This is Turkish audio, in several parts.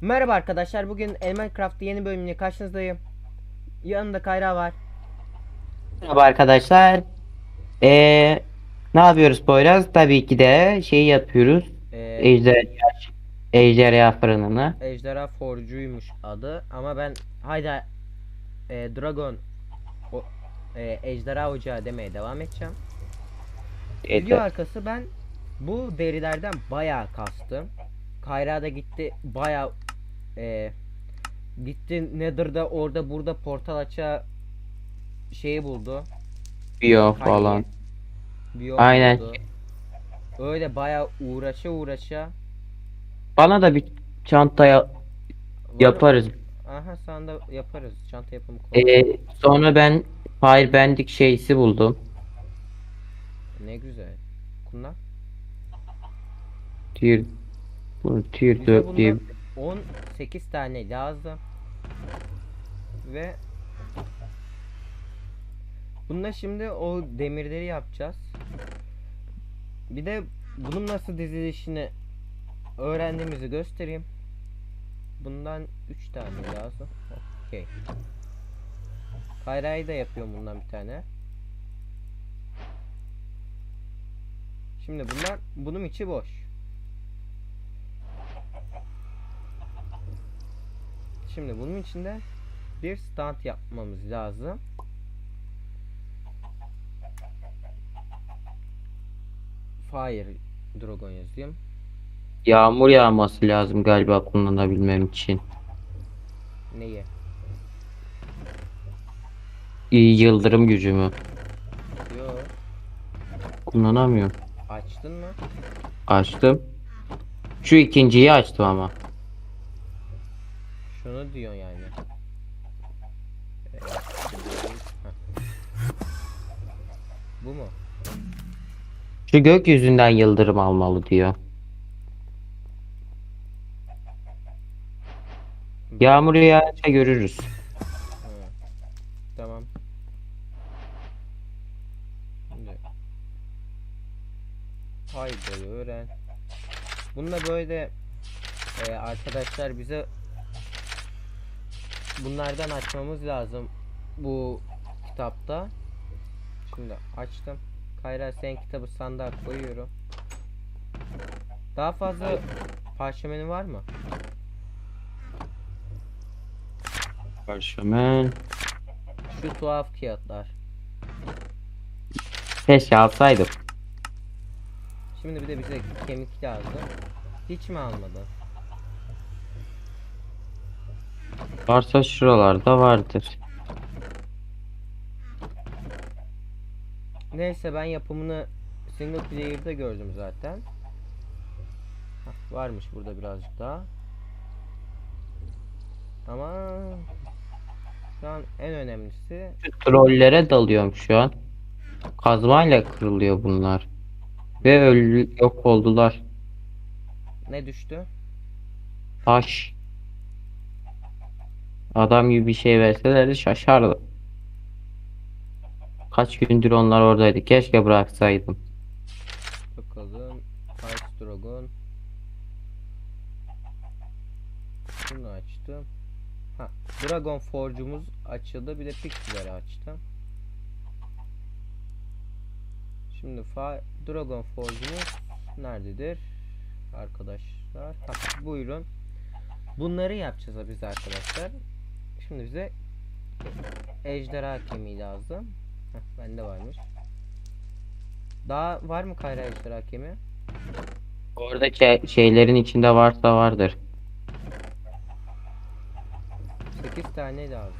Merhaba arkadaşlar. Bugün Minecraft'ta yeni bölümüyle karşınızdayım. Yanımda Kayra var. Merhaba arkadaşlar. Ee, ne yapıyoruz Poyraz? Tabii ki de şey yapıyoruz. Ee, Ejderha, ejderha fırınını. Ejderha Forcu'ymuş adı ama ben hayda e, Dragon o, e, Ejderha Ocağı demeye devam edeceğim. Video Yeter. arkası ben bu derilerden bayağı kastım. Kayra da gitti bayağı e, gitti Nether'da orada burada portal aça şeyi buldu. Biyo Kayı. falan. Biyom Aynen. buldu. Öyle bayağı uğraşa uğraşa Bana da bir çanta ya- yaparız. Aha sen de yaparız. Çanta yapımı kolay. Ee, sonra ben Firebending şeysi buldum. Ne güzel. Bunlar. Tier bunu tier Bize 4 diye. bundan 18 tane lazım. Ve Bunda şimdi o demirleri yapacağız. Bir de bunun nasıl dizilişini öğrendiğimizi göstereyim. Bundan 3 tane lazım. Okey. Kayra'yı da yapıyorum bundan bir tane. Şimdi bunlar bunun içi boş. Şimdi bunun içinde bir stand yapmamız lazım. Fire Dragon yazayım. Yağmur yağması lazım galiba kullanabilmem için. Neyi? İyi yıldırım gücümü Yo, kullanamıyorum. açtın mı? Açtım. Şu ikinciyi açtım ama. Şunu diyor yani. Evet. Bu mu? Şu gökyüzünden yıldırım almalı diyor. Yağmur yağınca görürüz. Tamam. Şimdi. Haydi öğren. Bunda böyle e, arkadaşlar bize bunlardan açmamız lazım bu kitapta. Şimdi açtım. Kayra sen kitabı sandığa koyuyorum. Daha fazla parşömeni var mı? Parşömen. Şu tuhaf kağıtlar. Keşke alsaydım. Şimdi bir de bize kemik lazım. Hiç mi almadın? Varsa şuralarda vardır. Neyse ben yapımını single player'da gördüm zaten. Hah, varmış burada birazcık daha. Ama şu an en önemlisi trollere dalıyorum şu an. Kazmayla kırılıyor bunlar. Ve öldü, yok oldular. ne düştü? Taş. Adam gibi bir şey verselerdi şaşardı. Kaç gündür onlar oradaydı. Keşke bıraksaydım. Bakalım. Ice Dragon. Şunu açtım. Ha, Dragon Forge'umuz açıldı. Bir de Pixel'leri açtım. Şimdi fa Dragon Forge'umuz nerededir? Arkadaşlar. Ha, buyurun. Bunları yapacağız biz arkadaşlar. Şimdi bize ejderha kemiği lazım. Heh, bende varmış. Daha var mı Kayra ejderha kemiği? Oradaki şeylerin içinde varsa vardır. 8 tane lazım.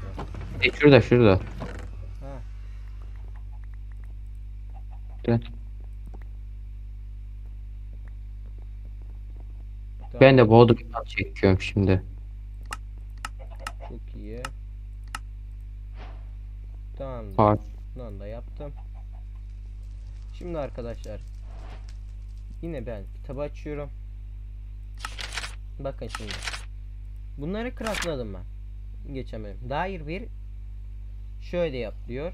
E şurada şurada. Ha. Gel. Tamam, Ben de Bodrum'dan çekiyorum şimdi. Çok iyi. Tamam. Bundan da yaptım. Şimdi arkadaşlar. Yine ben kitabı açıyorum. Bakın şimdi. Bunları craftladım ben. Geçemedim. Dair bir şöyle yap diyor.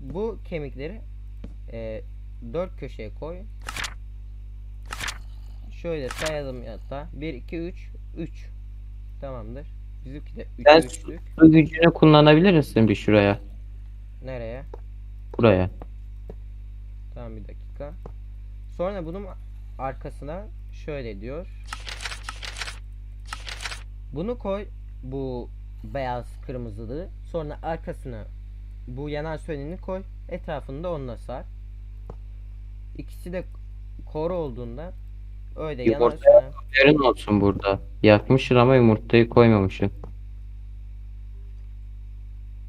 Bu kemikleri e, dört köşeye koy. Şöyle sayalım hatta. 1, 2, 3, 3. Tamamdır. Bizimki de 3 Ben- üçlük. Su gücünü kullanabilir misin bir şuraya? Nereye? Buraya. Tamam bir dakika. Sonra bunun arkasına şöyle diyor. Bunu koy bu beyaz kırmızılı. Sonra arkasına bu yanan söneni koy. Etrafını da onunla sar. İkisi de kor olduğunda öyle yanar Yumurtaya- sönen. Yarın olsun burada. Yakmışsın ama yumurtayı koymamışsın.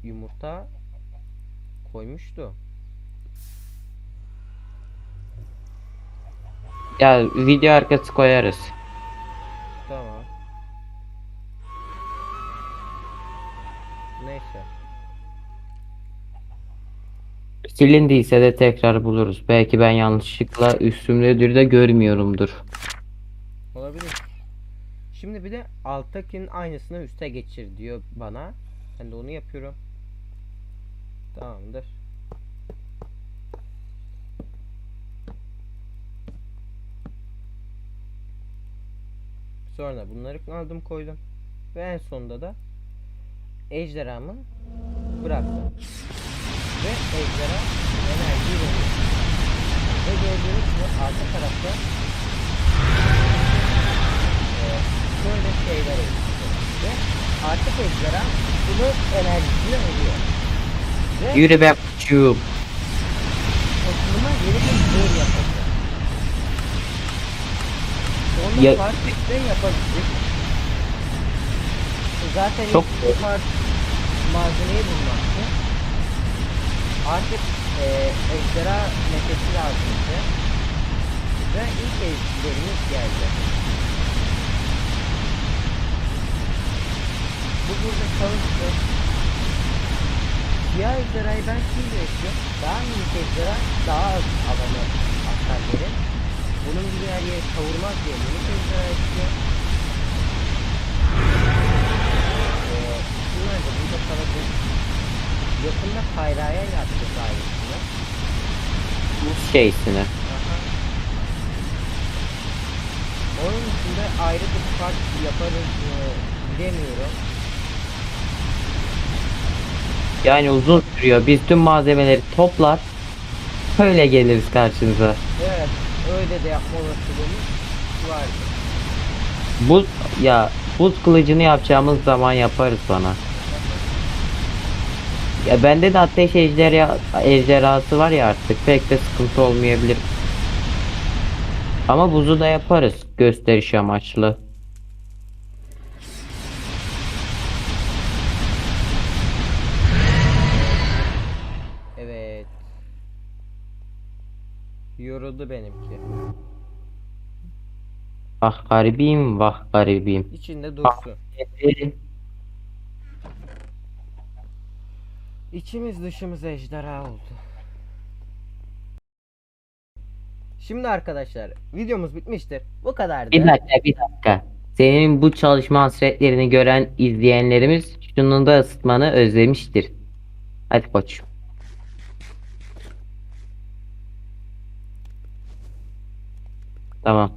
yumurta koymuştu. Ya video arkası koyarız. Silindiyse de tekrar buluruz. Belki ben yanlışlıkla üstümdedir de görmüyorumdur. Olabilir. Şimdi bir de alttakinin aynısını üste geçir diyor bana. Ben de onu yapıyorum. Tamamdır. Sonra bunları aldım koydum. Ve en sonunda da ejderhamı bıraktım. Ve ejderha enerjiyi veriyor. Ve gördüğünüz gibi arka tarafta e, şöyle şeyler oluşuyor. Ve artık ejderha bunun enerjisini alıyor. Ve Yürü be küçüğüm. topluma yeni bir zor yapacak. Onu Ya- fark de yapabilecek. Zaten Çok fark malzemeyi bulmaktı. Artık e, ejderha nefesi lazım bize. Ve ilk ejderimiz geldi. Bu burada çalıştı. Siyah ejderhayı ben şimdi bekliyorum. Daha minik ejderha daha az alanı atar. Bunun gibi her yeri kavurmaz diye minik ejderha istiyor. Aha. Onun içinde ayrı bir fark yaparız mı bilemiyorum. Yani uzun sürüyor. Biz tüm malzemeleri toplar. Öyle geliriz karşınıza. Evet, öyle de yapma olasılığımız vardı. Buz ya buz kılıcını yapacağımız zaman yaparız bana. Ya bende de ateş ejderha, ejderhası var ya artık pek de sıkıntı olmayabilir. Ama buzu da yaparız gösteriş amaçlı. Evet. Yoruldu benimki. Vah garibim vah garibim. İçinde dursun. İçimiz dışımız ejderha oldu. Şimdi arkadaşlar videomuz bitmiştir. Bu kadardı. Bir dakika bir dakika. Senin bu çalışma hasretlerini gören izleyenlerimiz şunun da ısıtmanı özlemiştir. Hadi koç. Tamam.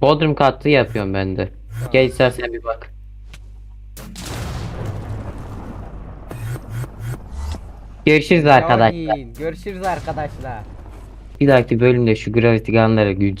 Bodrum katı yapıyorum ben de. Gel istersen bir bak. Görüşürüz arkadaşlar. Görüşürüz arkadaşlar. Bir dahaki bölümde şu Gravity Gun'ları güç